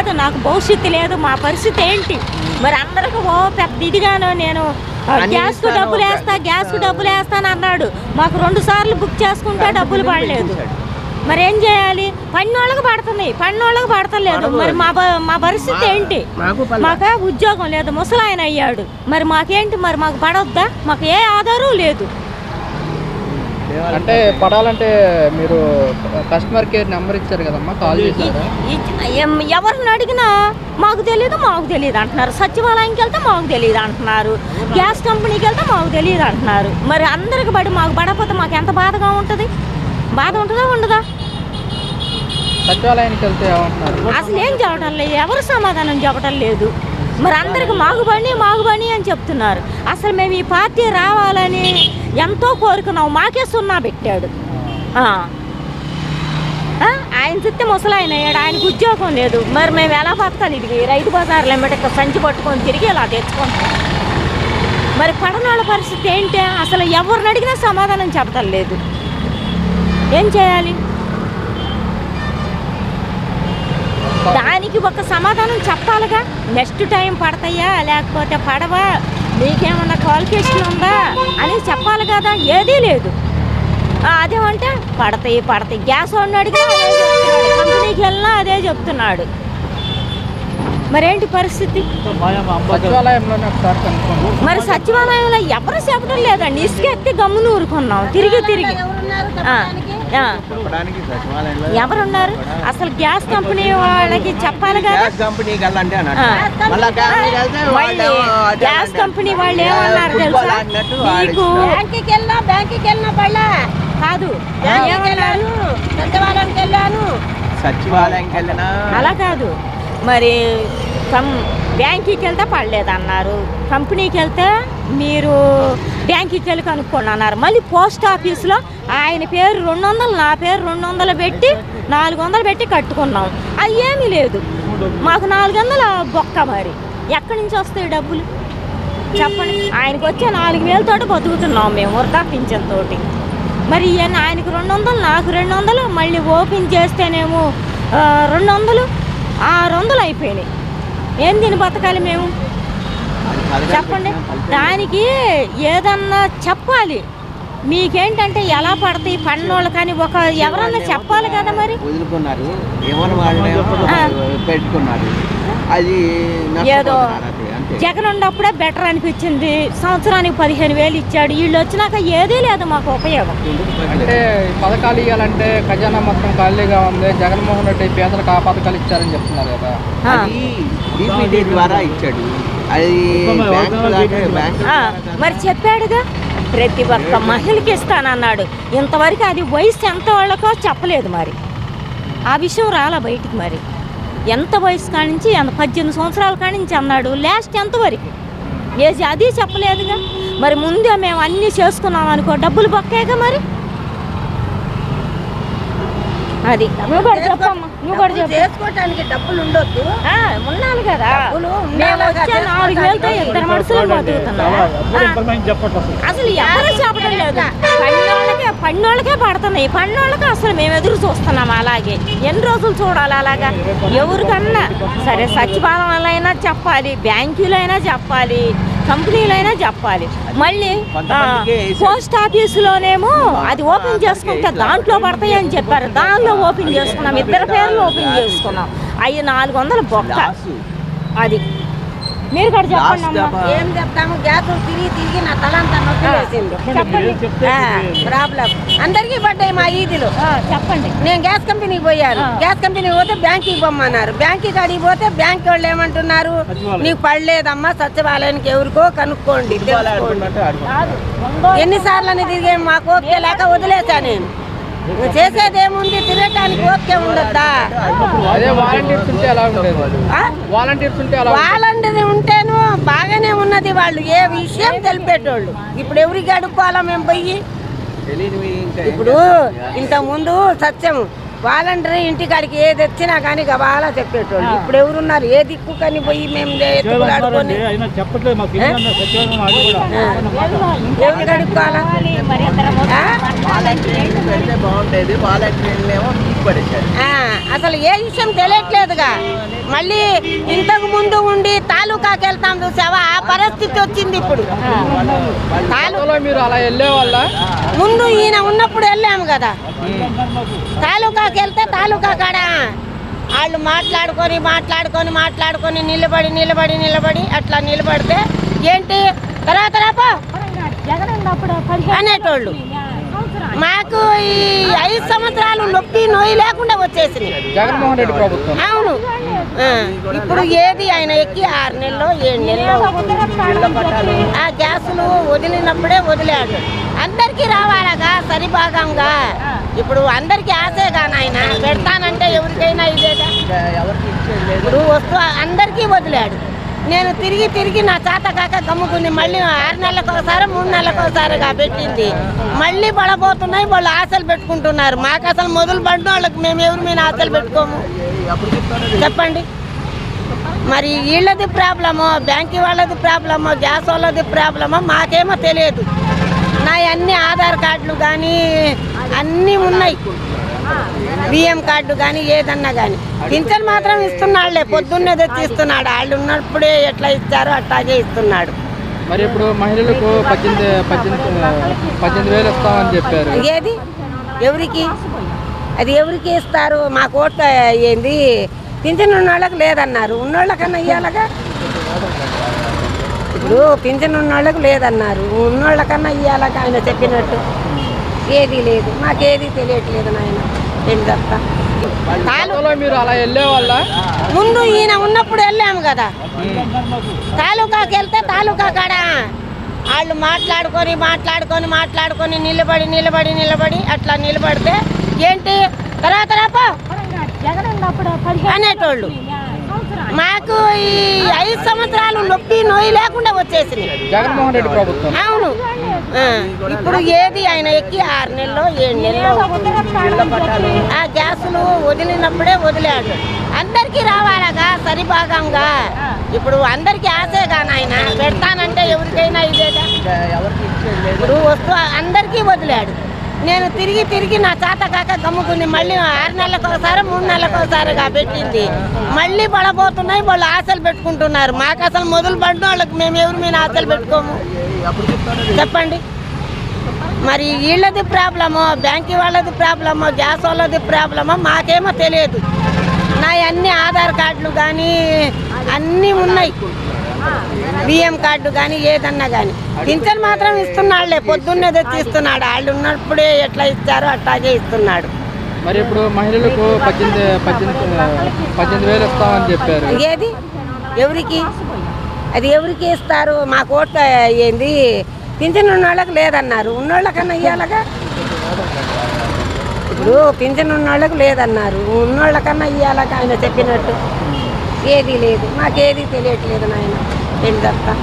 లేదు నాకు భవిష్యత్తు లేదు మా పరిస్థితి ఏంటి? మరి అందరికి ఓ పెద్ద ఇదిగాను నేను. గ్యాస్కు డబ్బులు వేస్తా గ్యాస్కు డబ్బులు వేస్తాను అన్నాడు. మాకు రెండు సార్లు బుక్ చేసుకుంటే డబ్బులు పడలేదు. మరి ఏం చేయాలి? పన్నోళ్ళకి పడుతున్నాయి పన్నోళ్ళకి పడతలేదు. మరి మా మా పరిస్థితి ఏంటి? మాకు ఉద్యోగం లేదు ముసలాయన అయ్యాడు. మరి మాకేంటి? మరి మాకు పడొద్దా? మాకు ఏ ఆధారం లేదు. అంటే పడాలంటే మీరు కస్టమర్ కేర్ నెంబర్ ఇచ్చారు కదమ్మా కాల్ చేశారా? ఎవరిని అడిగినా మాకు తెలియదు మాకు తెలియదు అంటున్నారు. సచివాలయంకి వెళ్తే మాకు తెలియదు అంటున్నారు. గ్యాస్ కంపెనీకి వెళ్తే మాకు తెలియదు అంటున్నారు. మరి అందరికి పడి మాకు పడకపోతే మాకు ఎంత బాధగా ఉంటుంది? బాధ ఉంటుందా ఉండదా? సచివాలయానికి వెళ్తే అసలు ఏం చెప్పడం లేదు ఎవరు సమాధానం చెప్పడం లేదు. మరి అందరికి మాకు బండి మాకు బండి అని చెప్తున్నారు. అసలు మేము ఈ పార్టీ రావాలని ఎంతో కోరుకున్నావు మాకే సున్నా పెట్టాడు. ఆయన చెప్తే ముసలాయన అయ్యాడు ఆయనకు ఉద్యోగం లేదు. మరి మేము ఎలా బతకాలి ఇది? రైతు బజార్లో ఏమిటి సంచి పట్టుకొని తిరిగి ఇలా తెచ్చుకుంటాం. మరి పడనాళ్ళ పరిస్థితి ఏంటి? అసలు ఎవరిని అడిగినా సమాధానం చెప్పడం లేదు. ఏం చేయాలి? దానికి ఒక సమాధానం చెప్పాలిగా. నెక్స్ట్ టైం పడతాయా లేకపోతే పడవా? నీకేమన్నా క్వాలిఫికేషన్ ఉందా? అని చెప్పాలి కదా ఏదీ లేదు. అదేమంటే పడతాయి పడతాయి. గ్యాస్ వాడిని అడిగినా అదే చెప్తున్నాడు. కంపెనీకి వెళ్ళినా అదే చెప్తున్నాడు. మరేంటి పరిస్థితి? మరి సచివాలయంలో ఎవరు చెప్పడం లేదండి ఇసుక ఎత్తి గమ్మున ఊరుకున్నాం. తిరిగి తిరిగి. ఎవరున్నారు? అసలు గ్యాస్ కంపెనీ వాళ్ళకి చెప్పాలి కదా? గ్యాస్ వెళ్తే. కంపెనీ వాళ్ళు ఏమన్నారు తెలుసా? ఆడినట్టు మీకు ఆడిస్తున్నారు. బ్యాంకుకి వెళ్ళినా బ్యాంకుకి వెళ్ళినా పడలా కాదు. ఏమన్నారు వెళ్ళాను సచివాలయానికి వెళ్ళాను సచివాలయంకి వెళ్ళినా. అలా కాదు. మరి కం బ్యాంకుకి వెళ్తే పడలేదు అన్నారు కంపెనీకి వెళ్తే మీరు బ్యాంకుకి వెళ్ళి కనుక్కోండి అన్నారు మళ్ళీ పోస్ట్ ఆఫీస్లో ఆయన పేరు రెండు వందలు నా పేరు రెండు వందలు పెట్టి నాలుగు వందలు పెట్టి కట్టుకున్నాం. అది ఏమీ లేదు. మాకు నాలుగు వందల బొక్క మరి. ఎక్కడి నుంచి వస్తాయి డబ్బులు? చెప్పండి. ఆయనకు వచ్చే నాలుగు వేలతోటి బతుకుతున్నాం మేము వృధా పింఛన్తోటి మరి ఇవన్నీ ఆయనకు రెండు వందలు నాకు రెండు వందలు మళ్ళీ ఓపెన్ చేస్తేనేమో రెండు వందలు ఆరు వందలు అయిపోయినాయి. ఏం తిని బతకాలి మేము? చెప్పండి. దానికి ఏదన్నా చెప్పాలి. మీకేంటంటే ఎలా పడతాయి పన్నోళ్ళు కానీ ఒక ఎవరన్నా చెప్పాలి కదా మరి? వదులుకున్నారు. పెట్టుకున్నారు? అది ఏదో జగన్ ఉన్నప్పుడే బెటర్ అనిపించింది. సంవత్సరానికి పదిహేను వేలు ఇచ్చాడు. వీళ్ళు వచ్చినాక ఏదీ లేదు మాకు ఉపయోగం. అంటే పథకాలు ఇవ్వాలంటే ఖజానా మొత్తం ఖాళీగా ఉంది. జగన్మోహన్ రెడ్డి పేదలకు ఆ పథకాలు ఇచ్చారని చెప్తున్నారు కదా. ఆ. అది డిపిడి ద్వారా ఇచ్చాడు. మరి చెప్పాడుగా ప్రతి ఒక్క మహిళకి ఇస్తానన్నాడు. ఇంతవరకు అది వయసు ఎంత వాళ్ళకో చెప్పలేదు మరి. ఆ విషయం రాలా బయటికి మరి. ఎంత వయసు కానించి ఎంత పద్దెనిమిది సంవత్సరాల కానించి అన్నాడు. లాస్ట్ ఎంతవరకు ఏజ్ అది చెప్పలేదుగా. మరి ముందే మేము అన్నీ చేసుకున్నాం అనుకో డబ్బులు బొక్కేగా మరి? అది. నువ్వు కూడా చెప్పమ్మా నువ్వు కూడా చెప్పు చేసుకోవటానికి డబ్బులు ఉండొద్దు. ఉండాలి కదా. డబ్బులు మేము వచ్చే నాలుగు వేలతో ఇద్దరు మనుషులు బతుకుతున్నాం. అసలు ఎవరు చెప్పడం లేదు. పన్నోళ్ళకే పన్నోళ్ళకే పడుతున్నాయి. పన్నోళ్ళకి అసలు మేము ఎదురు చూస్తున్నాం అలాగే. ఎన్ని రోజులు చూడాలి అలాగా? ఎవరికన్నా సరే సచివాలయంలో చెప్పాలి బ్యాంకులైనా చెప్పాలి. కంపెనీలైనా చెప్పాలి. మళ్ళీ. పోస్ట్ ఆఫీసులోనేమో అది ఓపెన్ చేసుకుంటే దాంట్లో పడతాయి అని చెప్పారు. దానిలో ఓపెన్ చేసుకున్నాం. ఇద్దరు పేర్లు ఓపెన్ చేసుకున్నాం. అవి నాలుగు వందలు బొక్క అది. మీరు కూడా చెప్పండి ఏం చెప్తాము? గ్యాస్ తిరిగి తిరిగి నా తలంతా నొప్పి వేసింది చెప్పండి. ప్రాబ్లం. అందరికీ పడ్డాయి మా ఈదులు. చెప్పండి. నేను గ్యాస్ కంపెనీకి పోయాను. గ్యాస్ కంపెనీకి పోతే బ్యాంకుకి పొమ్మన్నారు. బ్యాంకుకి అడిగి పోతే బ్యాంక్ వాళ్ళు ఏమంటున్నారు? నీకు పడలేదమ్మా సచివాలయానికి ఎవరికో కనుక్కోండి తెలుసుకోండి. అనుకున్నట్టు ఆడుకో. కాదు ఉందో ఎన్నిసార్లు అని తిరిగే మాకు ఓకే లేక వదిలేసా నేను. చేసేది ఏముంది తిరగటానికి ఓకే ఉండద్దా? వాళ్ళంటిది ఉంటేను బాగానే ఉన్నది వాళ్ళు. ఏ విషయం తెలిపేటోళ్ళు. ఇప్పుడు ఎవరికి అడుక్కోవాలా మేము పోయి? ఇప్పుడు చేస్తారు? ఇంత ముందు సత్యం వాలంటీర్ ఇంటికాడికి ఏది తెచ్చినా కానీ గబాలా చెప్పేటోళ్ళు. ఇప్పుడు ఎవరున్నారు? ఏ దిక్కు కానీ పోయి మేము ఎత్తుకులాడుకొని అయినా చెప్పట్లేదు అసలు ఏ విషయం తెలియట్లేదుగా. మళ్ళీ ఇంతకు ముందు ఉండి తాలూకాకి వెళ్తాం చూసావా? ఆ పరిస్థితి వచ్చింది ఇప్పుడు. ముందు ఈయన ఉన్నప్పుడు వెళ్ళాము కదా. తాలూకాకి వెళ్తే తాలూకా కాడ. వాళ్ళు మాట్లాడుకొని మాట్లాడుకొని మాట్లాడుకొని నిలబడి నిలబడి నిలబడి అట్లా నిలబడితే ఏంటి? తర్వాత అనేటోళ్ళు. మాకు ఈ ఐదు సంవత్సరాలు నొప్పి నొయ్యి లేకుండా వచ్చేసింది. జగన్మోహన్ రెడ్డి ప్రభుత్వం. అవును. ఇప్పుడు ఏది ఆయన ఎక్కి ఆరు నెలలో ఏడు నెలలో ఆ గ్యాసులు వదిలినప్పుడే వదిలాడు. అందరికీ రావాలగా సరిభాగంగా. ఇప్పుడు అందరికీ ఆశేగా నాయన పెడతానంటే ఎవరికైనా ఇదేగా? ఇప్పుడు వస్తూ అందరికీ వదిలాడు. నేను తిరిగి తిరిగి నా చేత కాక గమ్ముకుంది మళ్ళీ ఆరు నెలలకు ఒకసారి మూడు నెలలకు ఒకసారిగా పెట్టింది. మళ్ళీ పడబోతున్నాయి వాళ్ళు ఆశలు పెట్టుకుంటున్నారు. మాకు అసలు మొదలు పడిన వాళ్ళకి మేము ఎవరి మీద ఆశలు పెట్టుకోము. చెప్పండి. మరి వీళ్ళది ప్రాబ్లమో బ్యాంక్ వాళ్ళది ప్రాబ్లమో గ్యాస్ వాళ్ళది ప్రాబ్లమో మాకేమో తెలియదు. నా అన్ని ఆధార్ కార్డులు కానీ అన్నీ ఉన్నాయి. బియ్యం కార్డు కానీ ఏదన్నా కానీ. పింఛన్ మాత్రం ఇస్తున్నాడులే పొద్దున్నే తెచ్చి ఇస్తున్నాడు వాళ్ళు ఉన్నప్పుడే ఎట్లా ఇచ్చారో అట్లాగే ఇస్తున్నాడు. మరి ఇప్పుడు మహిళలకు పద్దెనిమిది పద్దెనిమిది పద్దెనిమిది వేలు ఇస్తామని చెప్పారు. ఏది? ఎవరికి? అది ఎవరికి ఇస్తారు? మాకు ఓట్లు ఏంది? పింఛన్ ఉన్న వాళ్ళకి లేదన్నారు. ఉన్నోళ్ళకన్నా ఇవ్వాలగా ఇప్పుడు పింఛన్ ఉన్న వాళ్ళకి లేదన్నారు. ఉన్నోళ్ళకన్నా ఇవ్వాలగా ఆయన చెప్పినట్టు. ఏది లేదు. మాకేది తెలియట్లేదు నాయన. ఏం చెప్తా? మీరు అలా వెళ్ళే వాళ్ళ ముందు ఈయన ఉన్నప్పుడు వెళ్ళాము కదా. తాలూకాకి వెళ్తే తాలూకా కాడ? వాళ్ళు మాట్లాడుకొని మాట్లాడుకొని మాట్లాడుకొని నిలబడి నిలబడి నిలబడి అట్లా నిలబడితే ఏంటి? తర్వాత అనేటోళ్ళు. మాకు ఈ సంవత్సరాలు నొప్పి నొయ్యి లేకుండా వచ్చేసింది. జగన్మోహన్ రెడ్డి ప్రభుత్వం. అవును. ఇప్పుడు ఏది ఆయన ఎక్కి ఆరు నెలలో ఏడు నెలలో ఆ గ్యాసులు వదిలినప్పుడే వదిలాడు. అందరికీ రావాలగా సరిభాగంగా. ఇప్పుడు అందరికీ ఆశేగా నాయన పెడతానంటే ఎవరికైనా ఇదేగా? ఇప్పుడు వస్తూ అందరికీ వదిలాడు. నేను తిరిగి తిరిగి నా చేత కాక గమ్ముకుని మళ్ళీ ఆరు నెలలకు ఒకసారి మూడు నెలలకు ఒకసారిగా పెట్టింది. మళ్ళీ పడబోతున్నాయి వాళ్ళు ఆశలు పెట్టుకుంటున్నారు. మాకు అసలు మొదలు పడిన వాళ్ళకి మేము ఎవరి మీద ఆశలు పెట్టుకోము? చెప్పండి. మరి వీళ్ళది ప్రాబ్లమో బ్యాంక్ వాళ్ళది ప్రాబ్లమో గ్యాస్ వాళ్ళది ప్రాబ్లమో మాకేమో తెలియదు. నా అన్ని ఆధార్ కార్డులు కానీ అన్నీ ఉన్నాయి. బియ్యం కార్డు కానీ ఏదన్నా కానీ పింఛన్ మాత్రం ఇస్తున్నాడులే పొద్దున్నే తెచ్చి ఇస్తున్నాడు వాళ్ళు ఉన్నప్పుడే ఎట్లా ఇచ్చారో అట్లాగే ఇస్తున్నాడు. మరి ఇప్పుడు మహిళలకు పద్దెనిమిది పద్దెనిమిది పద్దెనిమిది వేలు ఇస్తామని చెప్పారు. ఏది? ఎవరికి? అది ఎవరికి ఇస్తారు? మాకు ఓట్లు ఏంది? పింఛన్ ఉన్న వాళ్ళకి లేదన్నారు. ఉన్నోళ్ళకన్నా ఇవ్వాలగా ఇప్పుడు పింఛన్ ఉన్న వాళ్ళకి లేదన్నారు. ఉన్నోళ్ళకన్నా ఇవ్వాలగా ఆయన చెప్పినట్టు. ఏది లేదు. మాకేది తెలియట్లేదు నాయన. ఏం చెప్తా